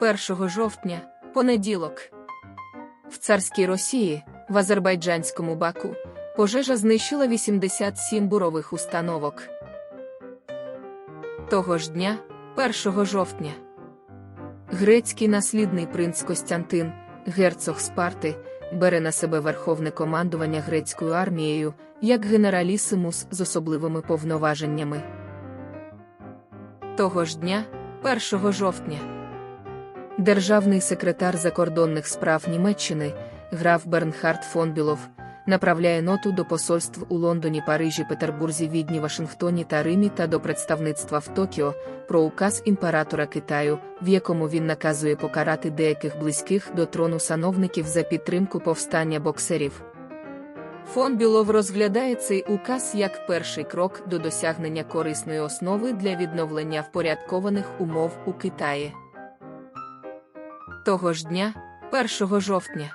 1 жовтня, понеділок. В царській Росії, в азербайджанському Баку, пожежа знищила 87 бурових установок. Того ж дня, 1 жовтня, грецький наслідний принц Костянтин, герцог Спарти, бере на себе верховне командування грецькою армією як генералісимус з особливими повноваженнями. Того ж дня, 1 жовтня, державний секретар закордонних справ Німеччини, граф Бернхард фон Білов, направляє ноту до посольств у Лондоні, Парижі, Петербурзі, Відні, Вашингтоні та Римі та до представництва в Токіо про указ імператора Китаю, в якому він наказує покарати деяких близьких до трону сановників за підтримку повстання боксерів. Фон Білов розглядає цей указ як перший крок до досягнення корисної основи для відновлення впорядкованих умов у Китаї. Того ж дня, 1 жовтня,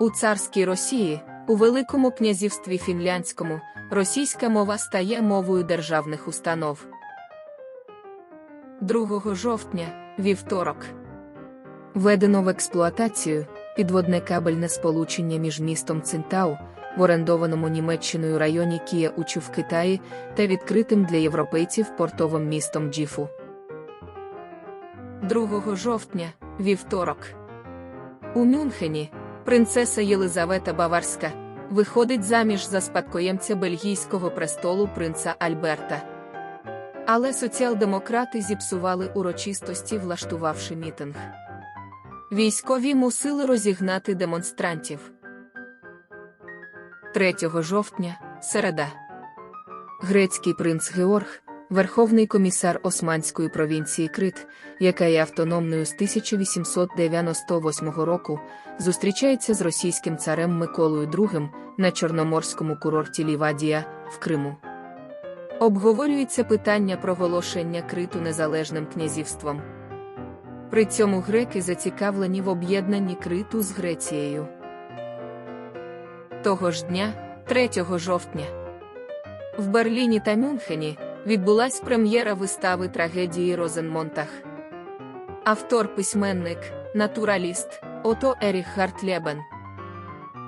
у царській Росії, у Великому князівстві Фінляндському, російська мова стає мовою державних установ. 2 жовтня, вівторок, введено в експлуатацію підводне кабельне сполучення між містом Цинтау, в орендованому Німеччиною районі Кія Учу в Китаї та відкритим для європейців портовим містом Джіфу. 2 жовтня, вівторок. У Мюнхені принцеса Єлизавета Баварська виходить заміж за спадкоємця бельгійського престолу принца Альберта. Але соціал-демократи зіпсували урочистості, влаштувавши мітинг. Військові мусили розігнати демонстрантів. 3 жовтня, середа. Грецький принц Георг, верховний комісар Османської провінції Крит, яка є автономною з 1898 року, зустрічається з російським царем Миколою II на чорноморському курорті Лівадія в Криму. Обговорюється питання проголошення Криту незалежним князівством. При цьому греки зацікавлені в об'єднанні Криту з Грецією. Того ж дня, 3 жовтня, в Берліні та Мюнхені відбулась прем'єра вистави трагедії Розенмонтах. Автор письменник, натураліст Ото Еріх Гартлєбен.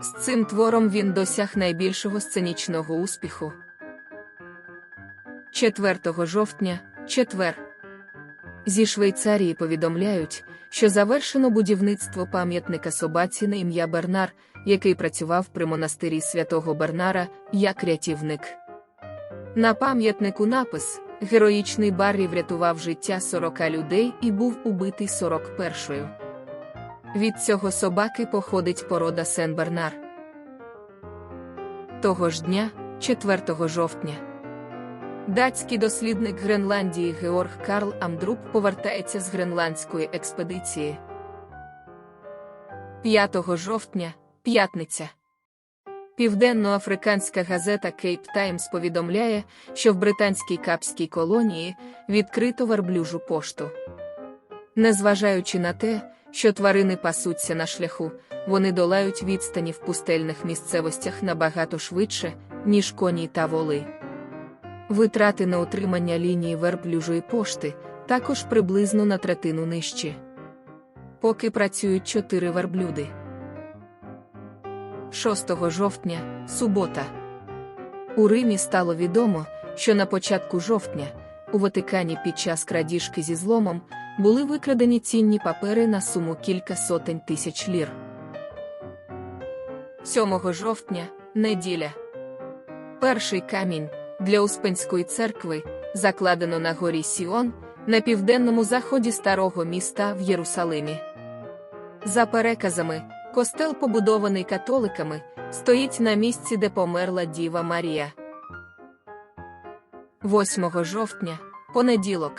З цим твором він досяг найбільшого сценічного успіху. 4 жовтня, четвер. Зі Швейцарії повідомляють, що завершено будівництво пам'ятника собаці на ім'я Бернар, який працював при монастирі святого Бернара як рятівник. На пам'ятнику напис Героїчний Баррі врятував життя 40 людей і був убитий 41-ю. Від цього собаки походить порода Сен-Бернар. Того ж дня, 4 жовтня. Датський дослідник Гренландії Георг Карл Амдруп повертається з гренландської експедиції. 5 жовтня, п'ятниця. Південноафриканська газета Кейп Таймс повідомляє, що в британській капській колонії відкрито верблюжу пошту. Незважаючи на те, що тварини пасуться на шляху, вони долають відстані в пустельних місцевостях набагато швидше, ніж коні та воли. Витрати на утримання лінії верблюжої пошти також приблизно на третину нижчі. Поки працюють чотири верблюди. 6 жовтня, субота. У Римі стало відомо, що на початку жовтня, у Ватикані під час крадіжки зі зломом, були викрадені цінні папери на суму кілька сотень тисяч лір. 7 жовтня, неділя. Перший камінь для Успенської церкви закладено на горі Сіон на південному заході старого міста в Єрусалимі. За переказами, костел, побудований католиками, стоїть на місці, де померла Діва Марія. 8 жовтня, понеділок.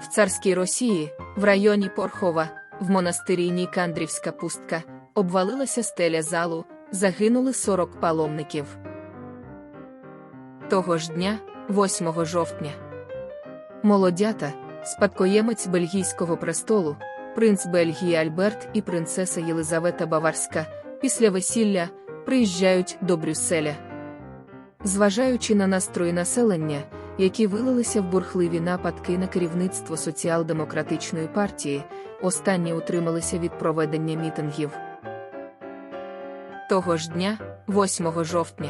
В царській Росії, в районі Порхова, в монастирі Нікандрівська пустка, обвалилася стеля залу, загинули 40 паломників. Того ж дня, 8 жовтня. Молодята, спадкоємець бельгійського престолу, принц Бельгії Альберт і принцеса Єлизавета Баварська, після весілля приїжджають до Брюсселя. Зважаючи на настрої населення, які вилилися в бурхливі нападки на керівництво соціал-демократичної партії, останні утрималися від проведення мітингів. Того ж дня, 8 жовтня,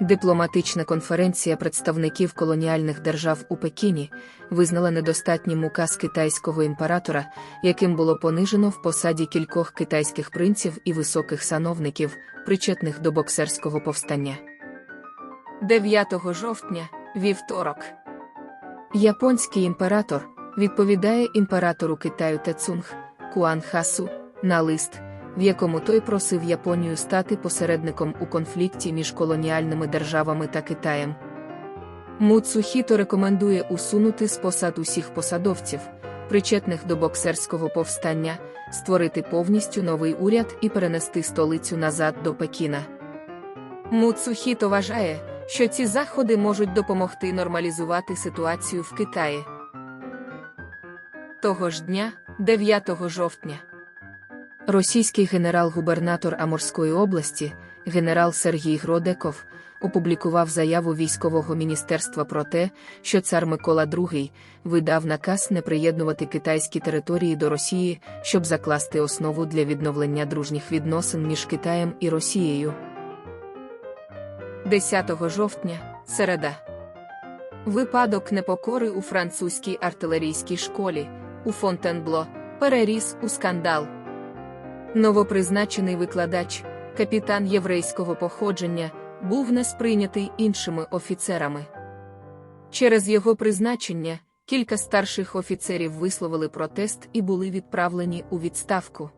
дипломатична конференція представників колоніальних держав у Пекіні визнала недостатнім указ китайського імператора, яким було понижено в посаді кількох китайських принців і високих сановників, причетних до боксерського повстання. 9 жовтня, вівторок. Японський імператор відповідає імператору Китаю Тецунг Куан Хасу на лист, в якому той просив Японію стати посередником у конфлікті між колоніальними державами та Китаєм. Муцухіто рекомендує усунути з посад усіх посадовців, причетних до боксерського повстання, створити повністю новий уряд і перенести столицю назад до Пекіна. Муцухіто вважає, що ці заходи можуть допомогти нормалізувати ситуацію в Китаї. Того ж дня, 9 жовтня, російський генерал-губернатор Амурської області, генерал Сергій Гродеков, опублікував заяву військового міністерства про те, що цар Микола II видав наказ не приєднувати китайські території до Росії, щоб закласти основу для відновлення дружніх відносин між Китаєм і Росією. 10 жовтня, середа. Випадок непокори у французькій артилерійській школі у Фонтенбло переріс у скандал. Новопризначений викладач, капітан єврейського походження, був не сприйнятий іншими офіцерами. Через його призначення кілька старших офіцерів висловили протест і були відправлені у відставку.